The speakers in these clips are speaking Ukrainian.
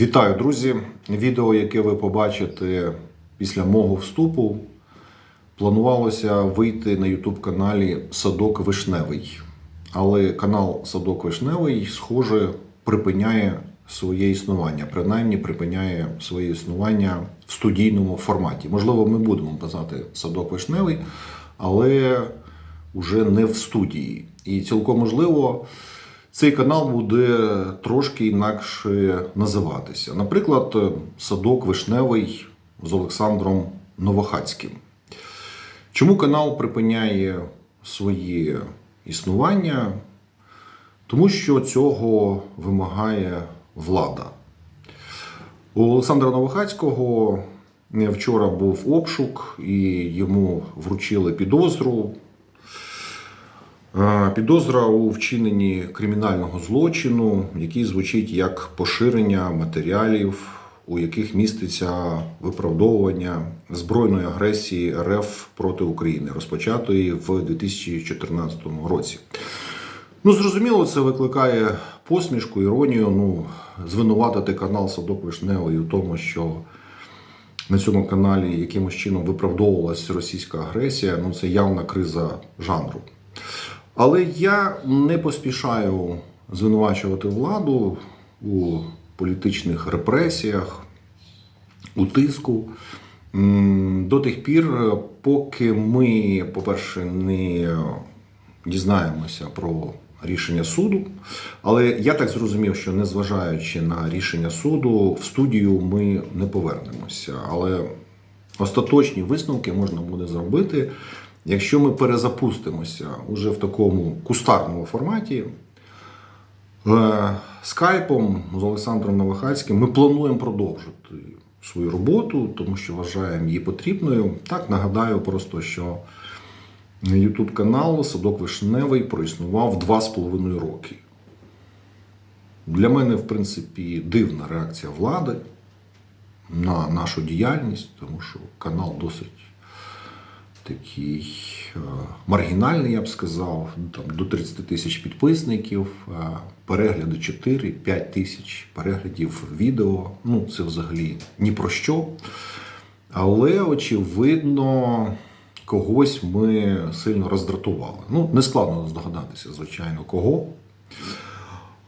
Вітаю, друзі! Відео, яке ви побачите після мого вступу, планувалося вийти на YouTube каналі Садок Вишневий. Але канал Садок Вишневий, схоже, припиняє своє існування, принаймні припиняє своє існування в студійному форматі. Можливо, ми будемо казати Садок Вишневий, але вже не в студії. І цілком можливо, цей канал буде трошки інакше називатися. Наприклад, Садок Вишневий з Олександром Новохацьким. Чому канал припиняє своє існування? Тому що цього вимагає влада. У Олександра Новохацького вчора був обшук, і йому вручили підозру. Е, Підозра у вчиненні кримінального злочину, який звучить як поширення матеріалів, у яких міститься виправдовування збройної агресії РФ проти України, розпочатої в 2014 році. Ну, зрозуміло, це викликає посмішку, іронію. Ну, звинуватити канал Садок Вишневий у тому, що на цьому каналі якимось чином виправдовувалася російська агресія. Ну, це явна криза жанру. Але я не поспішаю звинувачувати владу у політичних репресіях, у тиску. До тих пір, поки ми, по-перше, не дізнаємося про рішення суду. Але я так зрозумів, що незважаючи на рішення суду, в студію ми не повернемося. Але остаточні висновки можна буде зробити, якщо ми перезапустимося уже в такому кустарному форматі. Е, Скайпом з Олександром Новохацьким ми плануємо продовжити свою роботу, тому що вважаємо її потрібною. Так нагадаю просто, що YouTube канал Садок Вишневий проіснував два з половиною роки. Для мене, в принципі, дивна реакція влади на нашу діяльність, тому що канал досить такий е, маргінальний, я б сказав, там до 30 тисяч підписників, е, перегляди 4-5 тисяч переглядів відео. Ну, це взагалі ні про що. Але, очевидно, когось ми сильно роздратували. Ну, не складно здогадатися, звичайно, кого.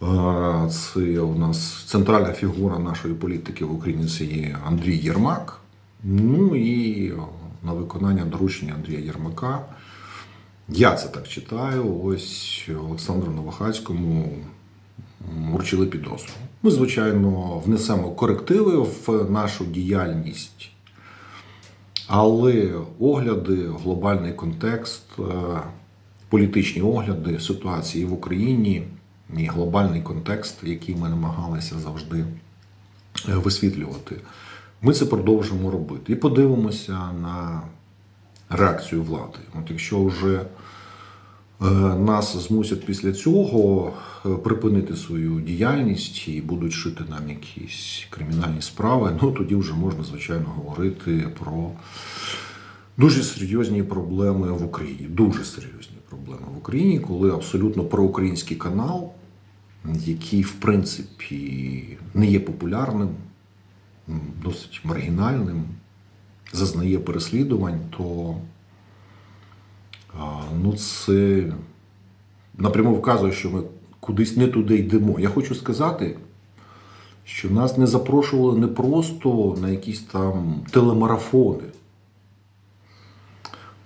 Е, Це у нас центральна фігура нашої політики в Україні це є Андрій Єрмак. Ну і на виконання доручення Андрія Єрмака. Я це так читаю. Ось Олександру Новохацькому вручили підозру. Ми, звичайно, внесемо корективи в нашу діяльність, але огляди, глобальний контекст, е, політичні огляди ситуації в Україні і глобальний контекст, який ми намагалися завжди е, висвітлювати. Ми це продовжимо робити. І подивимося на реакцію влади. От якщо вже е, нас змусять після цього е, припинити свою діяльність і будуть шити нам якісь кримінальні справи, ну тоді вже можна, звичайно, говорити про дуже серйозні проблеми в Україні. Дуже серйозні проблеми в Україні, коли абсолютно проукраїнський канал, який, в принципі, не є популярним, досить маргінальним, зазнає переслідувань, то ну, це напряму вказує, що ми кудись не туди йдемо. Я хочу сказати, що нас не запрошували не просто на якісь там телемарафони.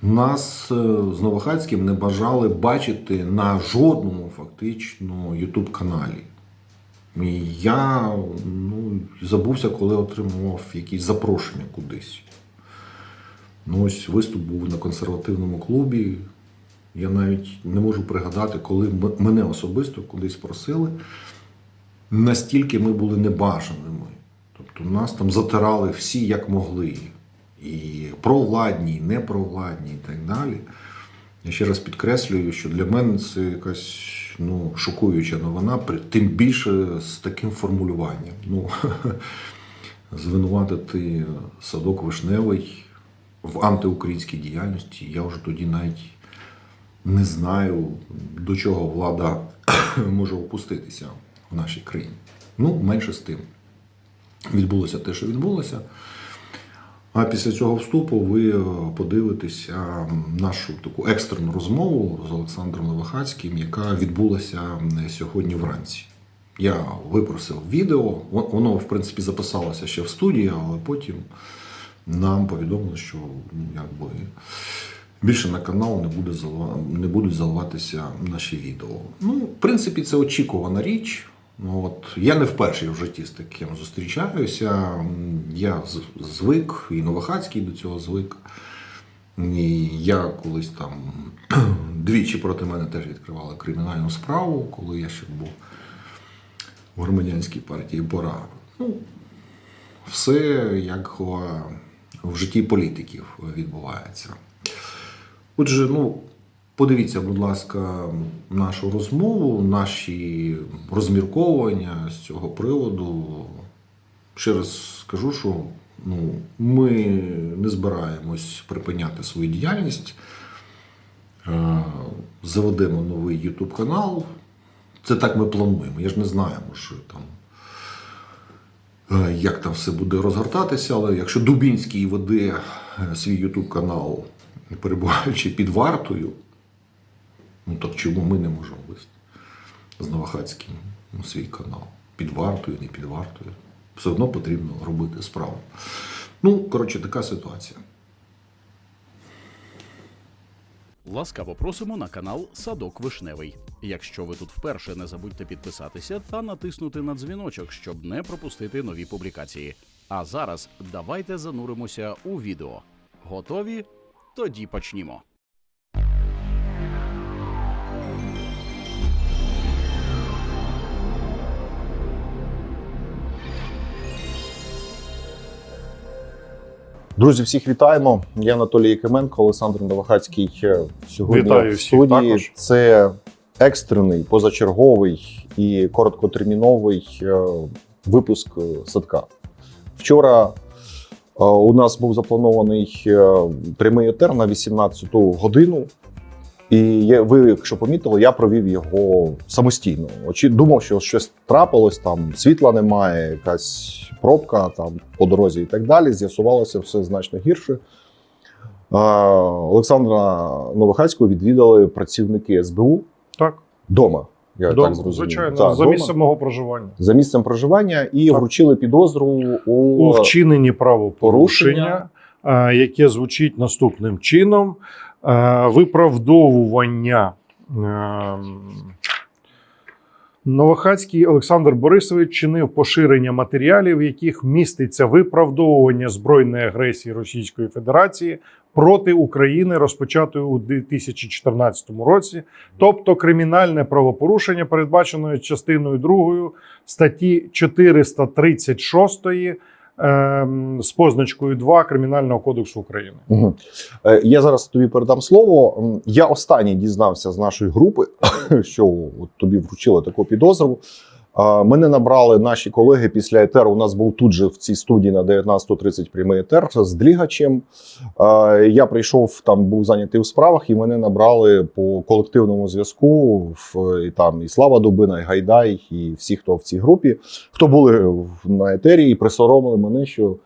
Нас е, з Новохацьким не бажали бачити на жодному фактично YouTube каналі. Я ну, забувся, коли отримував якісь запрошення кудись. Ну, ось виступ був на консервативному клубі. Я навіть не можу пригадати, коли мене особисто кудись просили. Настільки ми були небажаними. Тобто нас там затирали всі як могли. І провладні, і непровладні, і так далі. Я ще раз підкреслюю, що для мене це якась ну, шокуюча новина, тим більше з таким формулюванням. Ну, звинуватити садок вишневий в антиукраїнській діяльності, я вже тоді навіть не знаю, до чого влада може опуститися в нашій країні. Ну, менше з тим. відбулося те, що відбулося. А після цього вступу ви е, подивитеся нашу таку екстрену розмову з Олександром Левахацьким, яка відбулася сьогодні вранці. Я випросив відео, воно, в принципі, записалося ще в студії, але потім нам повідомили, що ну, якби, більше на канал не, буде не будуть заливатися наші відео. Ну, в принципі, це очікувана річ. Ну, от, я не вперше в житті з таким зустрічаюся. Я звик, і Новохацький до цього звик. І я колись там двічі проти мене теж відкривали кримінальну справу, коли я ще був в громадянській партії Пора. Ну, все як в житті політиків відбувається. Отже, ну, подивіться, будь ласка, нашу розмову, наші розмірковування з цього приводу. Ще раз скажу, що ну, ми не збираємось припиняти свою діяльність. Е, Заведемо новий YouTube канал. Це так ми плануємо. Я ж не знаю, що там е, як там все буде розгортатися, але якщо Дубінський веде е, свій YouTube канал, перебуваючи під вартою, ну так чому ми не можемо вести з Новохацьким ну, свій канал? Під вартою, не під вартою. Все одно потрібно робити справу. Ну, коротше, така ситуація. Ласкаво просимо на канал Садок Вишневий. Якщо ви тут вперше, не забудьте підписатися та натиснути на дзвіночок, щоб не пропустити нові публікації. А зараз давайте зануримося у відео. Готові? Тоді почнімо. Друзі, всіх вітаємо. Я Анатолій Якименко, Олександр Новохацький е, сьогодні Вітаю в всіх студії. також. Це екстрений, позачерговий і короткотерміновий е, випуск е, садка. Вчора у нас був запланований прямий етер на 18 годину. І я, ви, якщо помітили, я провів його самостійно. Очі думав, що щось трапилось, там світла немає, якась пробка там по дорозі і так далі. З'ясувалося все значно гірше. Олександра Новохацького відвідали працівники СБУ Так, вдома. Я Дом, так зрозумів. звичайно, Так, за дома, місцем мого проживання. за місцем проживання і Так. вручили підозру у, У вчиненні правопорушення, Порушення. е, яке звучить наступним чином: виправдовування. ем, Новохацький Олександр Борисович чинив поширення матеріалів, в яких міститься виправдовування збройної агресії Російської Федерації проти України, розпочатої у 2014 році, тобто кримінальне правопорушення, передбачене частиною 2 статті 436 ем, з позначкою 2 Кримінального кодексу України. Угу. Я зараз тобі передам слово. Я останній дізнався з нашої групи, що от тобі вручили таку підозру. Мене набрали наші колеги після етеру. У нас був тут же в цій студії на 19.30 прямий етер з Длігачем. Я прийшов там, був зайнятий у справах, і мене набрали по колективному зв'язку. І там і Слава Дубина, і Гайдай, і всі, хто в цій групі, хто були на етері, і присоромили мене, що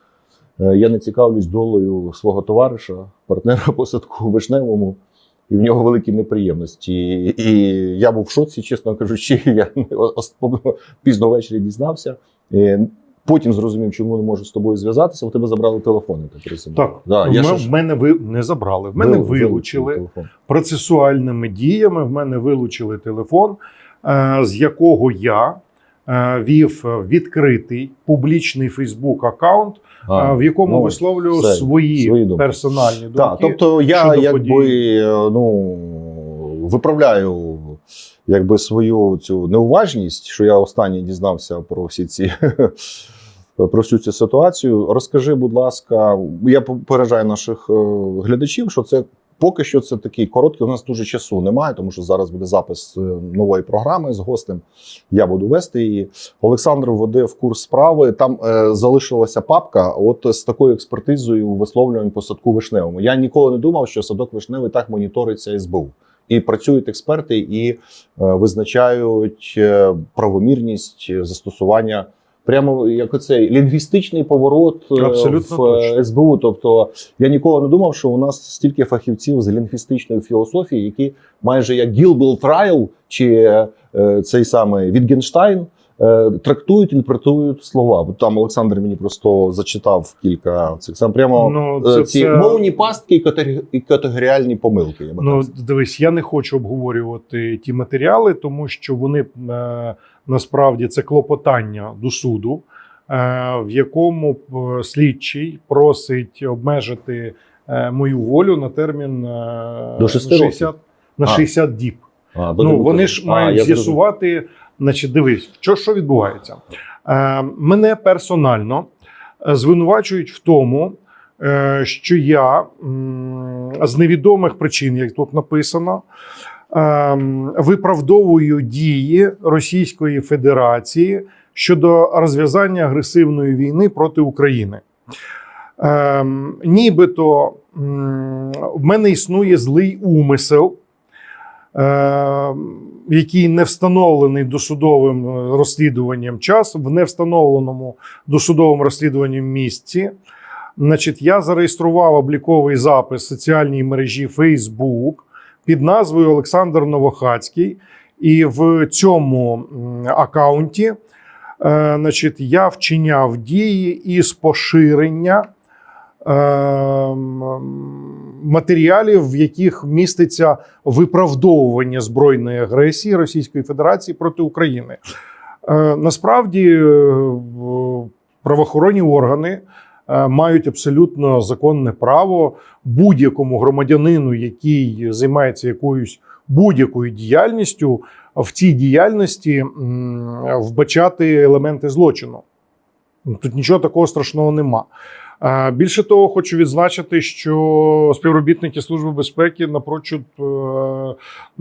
Е, Я не цікавлюсь долею свого товариша, партнера по садку вишневому, і в нього великі неприємності. І я був в шоці, чесно кажучи, я пізно ввечері дізнався. Потім зрозумів, чому не можу з тобою зв'язатися. У тебе забрали телефон. Так. Так, да, в я ж- в мене ви не забрали. В мене ви- вилучили телефон. процесуальними діями. В мене вилучили телефон, е, з якого я вів відкритий публічний Фейсбук аккаунт, е, в якому ну, висловлюю все, свої, свої думки. персональні думки. Так, тобто я якби е, ну, виправляю якби свою цю неуважність, що я останній дізнався про всі ці. Про всю цю ситуацію. Розкажи, будь ласка, я попереджаю наших е, глядачів, що це поки що це такий короткий. У нас дуже часу немає, тому що зараз буде запис е, нової програми з гостем. Я буду вести її. Олександр введе в курс справи. Там е, залишилася папка. От з такою експертизою висловлювань по садку вишневому. Я ніколи не думав, що садок вишневий так моніториться СБУ. І працюють експерти і е, визначають е, правомірність застосування Прямо як оцей лінгвістичний поворот е, Абсолютно в е, точно. СБУ. Тобто я ніколи не думав, що у нас стільки фахівців з лінгвістичної філософії, які майже як Гілбл Трайл чи е, цей самий Вітгенштайн е, трактують, інтерпретують слова. От Там Олександр мені просто зачитав кілька цих сам прямо Ну, е, це, ці це... мовні пастки і категі- і категоріальні помилки. Я Ну, дивись, я не хочу обговорювати ті матеріали, тому що вони е, насправді це клопотання до суду, е, в якому е, слідчий просить обмежити е, мою волю на термін е, До шести на 60, А. діб. А, Ну, вони ж мають з'ясувати, значить, дивись, що, що відбувається. Е, мене персонально е, звинувачують в тому, е, що я м, з невідомих причин, як тут написано, е, виправдовую дії Російської Федерації щодо розв'язання агресивної війни проти України. Е, нібито в мене існує злий умисел, який не встановлений досудовим е, розслідуванням час в невстановленому досудовим розслідуванням місці. Значить, я зареєстрував обліковий запис в соціальній мережі Facebook під назвою Олександр Новохацький. І в цьому акаунті е, значить, я вчиняв дії із поширення е, матеріалів, в яких міститься виправдовування збройної агресії Російської Федерації проти України. Е, Насправді е, правоохоронні органи е, мають абсолютно законне право будь-якому громадянину, який займається якоюсь будь-якою діяльністю, в цій діяльності вбачати елементи злочину. Тут нічого такого страшного нема. Більше того, хочу відзначити, що співробітники Служби безпеки напрочуд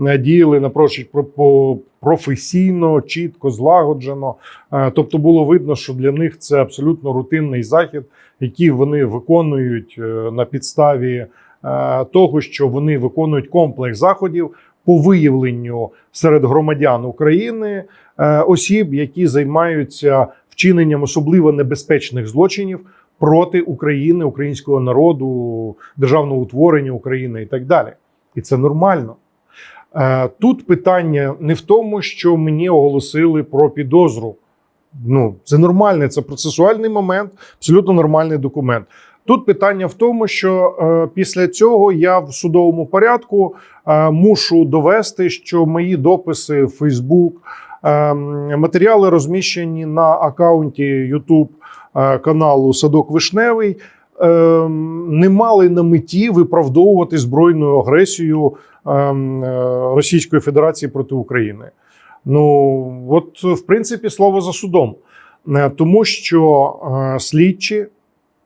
е, діяли напрочуд про- професійно, чітко, злагоджено. Е, Тобто було видно, що для них це абсолютно рутинний захід, який вони виконують е, на підставі того, що вони виконують комплекс заходів по виявленню серед громадян України осіб, які займаються вчиненням особливо небезпечних злочинів проти України, українського народу, державного утворення України і так далі. І це нормально. Е, Тут питання не в тому, що мені оголосили про підозру. Ну, це нормальний, це процесуальний момент, абсолютно нормальний документ. Тут питання в тому, що е, після цього я в судовому порядку е, мушу довести, що мої дописи в е, матеріали розміщені на акаунті YouTube е, каналу Садок Вишневий, е, не мали на меті виправдовувати збройну агресію е, е, Російської Федерації проти України. Ну, от, в принципі, слово за судом. Е, Тому що слідчі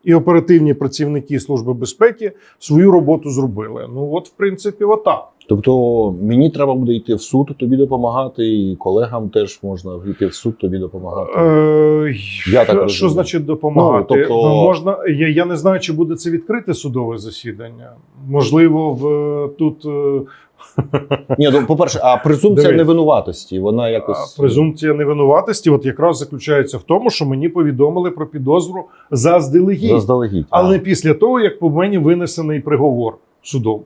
і оперативні працівники Служби безпеки свою роботу зробили. Ну, от, в принципі, отак. Тобто мені треба буде йти в суд, тобі допомагати, і колегам теж можна йти в суд, тобі допомагати. Е, Я так що значить допомагати? Ну, тобто- Можна, я, я не знаю, чи буде це відкрите судове засідання. Можливо, в тут е, Ні, ну по-перше, а презумпція Дивись. невинуватості, вона якось А презумпція невинуватості, от якраз заключається в тому, що мені повідомили про підозру заздалегідь, заздалегідь. але А. не після того, як по мені винесений приговор судом.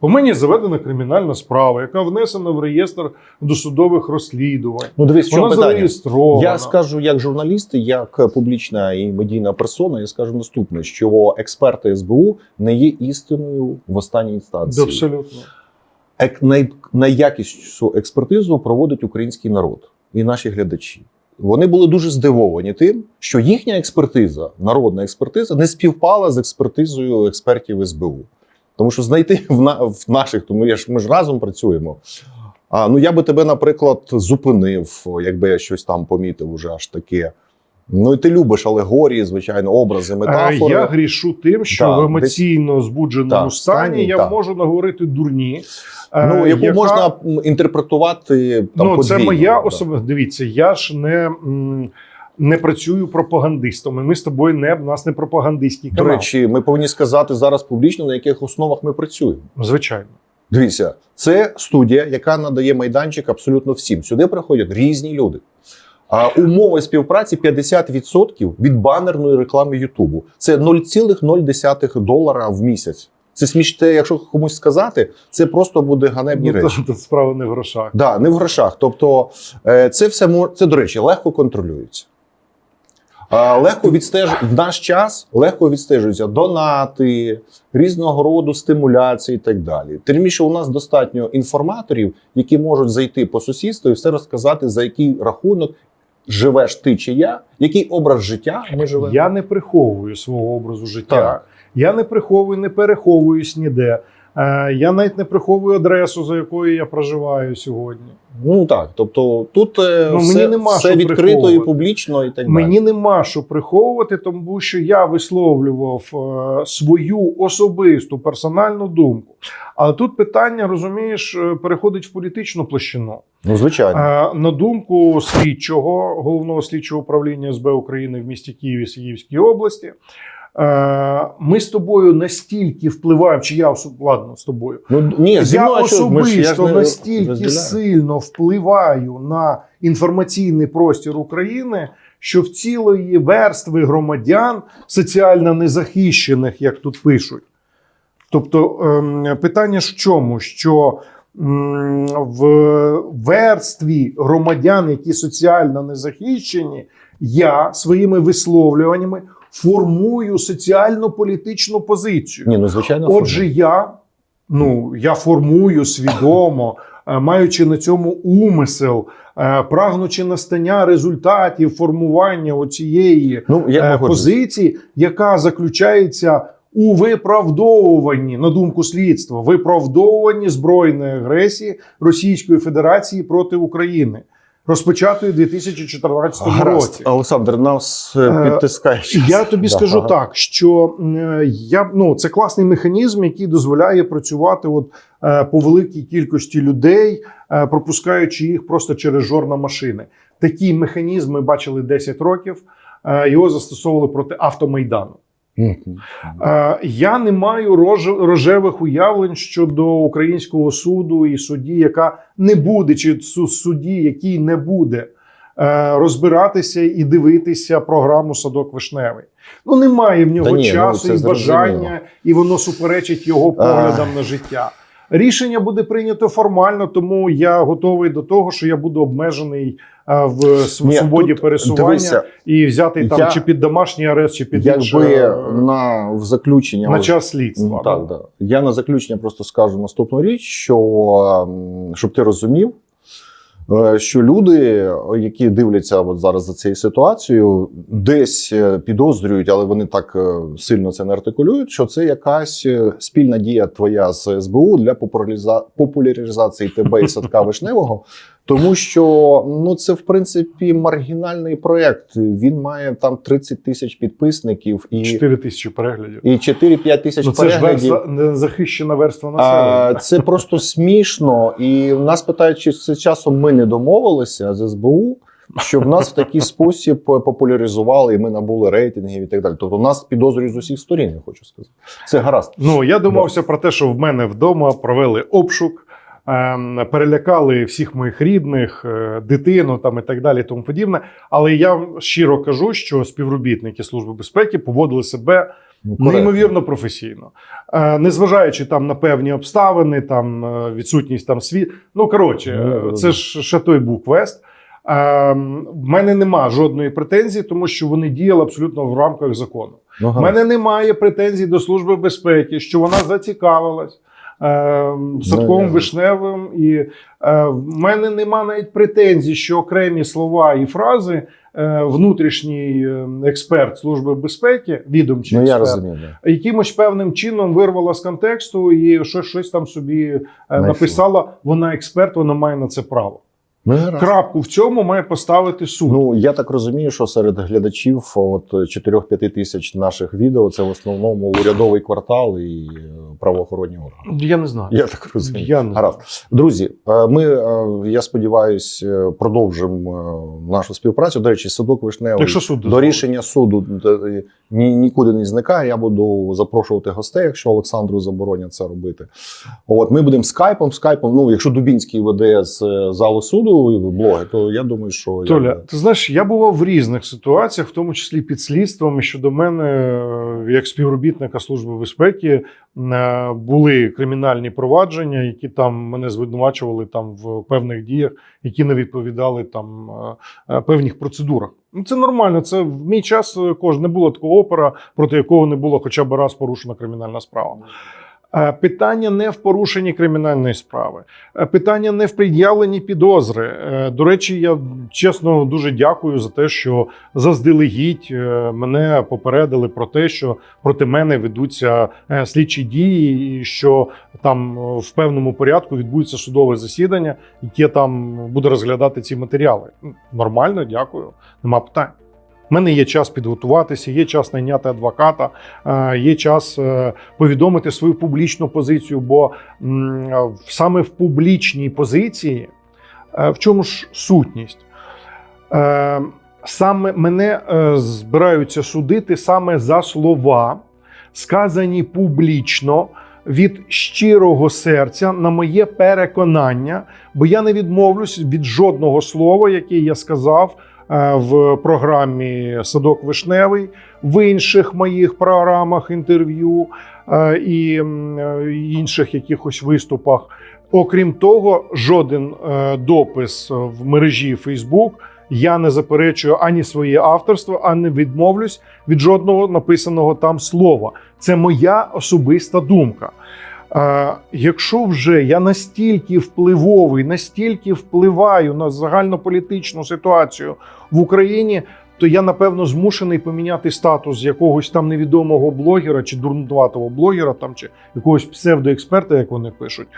По мені заведена кримінальна справа, яка внесена в реєстр досудових розслідувань. Ну дивись, Вона зареєстрована. Я скажу як журналіст, як публічна і медійна персона, я скажу наступне: що експерти СБУ не є істиною в останній інстанції. Абсолютно. Най, найякіснішу експертизу проводить український народ і наші глядачі. Вони були дуже здивовані тим, що їхня експертиза, народна експертиза, не співпала з експертизою експертів СБУ. Тому що знайти в, на, в наших, тому я ж ми ж разом працюємо. А ну я би тебе, наприклад, зупинив, якби я щось там помітив, уже аж таке. Ну і ти любиш алегорії, звичайно, образи, метафори. Е, Я грішу тим, що Да, в емоційно збудженому Так, стані, стані, я можу наговорити дурні. е, Ну, яку яка- можна інтерпретувати там ну, це моя особа. Дивіться, я ж не, м, не працюю пропагандистом. І ми з тобою не в нас не пропагандистський До речі, ми повинні сказати зараз публічно, на яких основах ми працюємо. Звичайно. Дивіться, це студія, яка надає майданчик абсолютно всім. Сюди приходять різні люди. А умови співпраці 50% від банерної реклами Ютубу. Це 0,0 долара в місяць. Це сміште, якщо комусь сказати, це просто буде ганебні Ну, речі. то справа не в грошах. Да, не в грошах. Тобто, е, це все це, до речі, легко контролюється. Легко відстеж... В наш час легко відстежуються донати, різного роду стимуляції і так далі. Тим більше у нас достатньо інформаторів, які можуть зайти по сусідству і все розказати, за який рахунок живеш ти чи я, який образ життя ми живемо. Я не приховую свого образу життя. Так. Я не приховую, не переховуюсь ніде. Е, Я навіть не приховую адресу, за якою я проживаю сьогодні. Ну так, тобто тут е, Ну, мені нема все що відкрито і публічно, і так далі. Мені нема що приховувати, тому що я висловлював е, свою особисту персональну думку. Але тут питання, розумієш, е, переходить в політичну площину. Ну, звичайно. Е, На думку слідчого головного слідчого управління СБ України в місті Києві Сіївській області. Е, Ми з тобою настільки впливаємо, чи я ладно з тобою. Ну ні, зі я що, ми ж- особисто настільки розділяю. сильно впливаю на інформаційний простір України, що в цілої верстви громадян соціально незахищених, як тут пишуть. Тобто ем, питання ж в чому? Що в верстві громадян, які соціально незахищені, я своїми висловлюваннями формую соціально-політичну позицію. Ні, ну звичайно. Отже, я, ну, я формую свідомо, е, маючи на цьому умисел, е, прагнучи настання результатів формування оцієї ну, я е, позиції, яка заключається у виправдовуванні, на думку слідства, виправдовуванні збройної агресії Російської Федерації проти України, розпочатої у 2014 Гаразд, році. Олександр, нас е, Е, підтискає. час. Я тобі Да, скажу ага. так, що е, я ну це класний механізм, який дозволяє працювати от по великій кількості людей, пропускаючи їх просто через жорна машини. Такий механізм ми бачили 10 років. Його застосовували проти автомайдану. Е, Я не маю рожевих уявлень щодо українського суду і судді, яка не буде, чи судді, який не буде е, розбиратися і дивитися програму Садок Вишневий. Ну немає в нього ні, ну, часу це і зрозуміло. бажання, і воно суперечить його поглядам на життя. Рішення буде прийнято формально, тому я готовий до того, що я буду обмежений в св- Ні, свободі тут, пересування Дивися, і взятий там я- чи під домашній арест, чи під інше, якби е, на в заключення на час слідства. Так, да. Я на заключення просто скажу наступну річ, що щоб ти розумів, е, що люди, які дивляться от зараз за цією ситуацією, десь е, підозрюють, але вони так е, сильно це не артикулюють, що це якась спільна дія твоя з СБУ для популяриза- популяризації тебе і садка вишневого. Тому що ну це в принципі маргінальний проект. Він має там 30 тисяч підписників і, 4 тисячі переглядів. і 4-5 тисяч Ну, це ж переглядів. верства, незахищена верства А, населення. це просто смішно. І нас питають, чи це часом ми не домовилися з СБУ, щоб нас в такий спосіб популяризували, і ми набули рейтингів і так далі. Тобто нас підозрюють з усіх сторін, я хочу сказати. Це гаразд. Ну я домовився про те, що в мене вдома провели обшук, перелякали всіх моїх рідних, е, дитину там і так далі, і тому подібне. Але я вам щиро кажу, що співробітники служби безпеки поводили себе Ну, неймовірно професійно, Е, незважаючи там на певні обставини, там е, відсутність там світ. Ну коротше, Ну, це ж ще той був квест. Е, В мене нема жодної претензії, тому що вони діяли абсолютно в рамках закону. Ну, У мене немає претензій до Служби безпеки, що вона зацікавилась садковим я- вишневим, і е, в мене нема навіть претензій, що окремі слова і фрази е, внутрішній е, експерт Служби безпеки, відомчий Ну, я експерт, розумію. Да. якимось певним чином вирвала з контексту і щось, щось там собі е, написала. Вона експерт, вона має на це право. Ну. Крапку в цьому має поставити суд. Ну, я так розумію, що серед глядачів от 4-5 тисяч наших відео це в основному урядовий квартал і е, правоохоронні органи. я не знаю. Я так розумію. Я не Гаразд. Друзі, е, ми, е, я сподіваюся, продовжимо нашу співпрацю. До речі, садок вишневий Якщо суд до рішення суду ні, нікуди не зникає. Я буду запрошувати гостей, якщо Олександру заборонять це робити. От ми будемо скайпом. Скайпом. Ну, якщо Дубінський веде з залу суду веду блоги, то я думаю, що Толя, я... ти знаєш, я бував в різних ситуаціях, в тому числі під слідством. І щодо мене, е, як співробітника Служби безпеки, е, були кримінальні провадження, які там мене звинувачували там в певних діях, які не відповідали там е, певних процедурах. Ну це нормально. Це в мій час е, кож не було такого опера, проти якого не було хоча б раз порушена кримінальна справа. Е, Питання не в порушенні кримінальної справи, Е, питання не в пред'явленні підозри. Е, До речі, я чесно дуже дякую за те, що заздалегідь мене попередили про те, що проти мене ведуться слідчі дії, і що там в певному порядку відбудеться судове засідання, яке там буде розглядати ці матеріали. Нормально, дякую, нема питань. У мене є час підготуватися, є час найняти адвоката, е, є час е, повідомити свою публічну позицію. Бо саме в публічній позиції е, в чому ж сутність? Саме мене збираються судити саме за слова, сказані публічно від щирого серця на моє переконання, бо я не відмовлюсь від жодного слова, яке я сказав в програмі Садок Вишневий, в інших моїх програмах інтерв'ю е, і е, інших якихось виступах. Окрім того, жоден е, допис в мережі Facebook я не заперечую ані своє авторство, ані відмовлюсь від жодного написаного там слова. Це моя особиста думка. Якщо вже я настільки впливовий, настільки впливаю на загальнополітичну ситуацію в Україні, то я напевно змушений поміняти статус якогось там невідомого блогера чи дурнуватого блогера, там чи якогось псевдоексперта, як вони пишуть.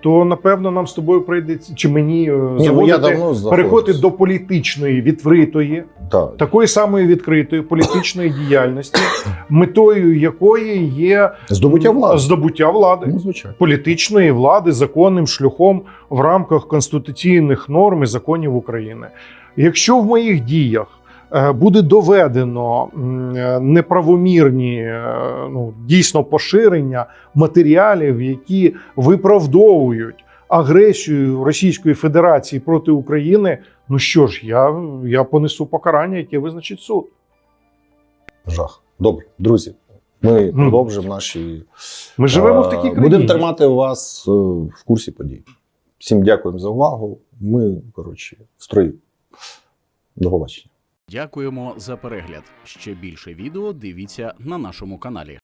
То напевно нам з тобою прийдеться, чи мені е, Ні, ну, заводити, переходити до політичної відкритої, Так. такої самої відкритої політичної діяльності, метою якої є Здобуття влади. здобуття влади. Ну, звичайно. Політичної влади законним шляхом в рамках конституційних норм і законів України. Якщо в моїх діях буде доведено е, неправомірні е, ну, дійсно поширення матеріалів, які виправдовують агресію Російської Федерації проти України, ну що ж, я, я понесу покарання, яке визначить суд. Жах. Добре, друзі. Ми продовжимо наші. Ми живемо в Е, такій країні. Будемо тримати вас е, в курсі подій. Всім дякуємо за увагу. Ми, коротше, в строї. До побачення. Дякуємо за перегляд. Ще більше відео дивіться на нашому каналі.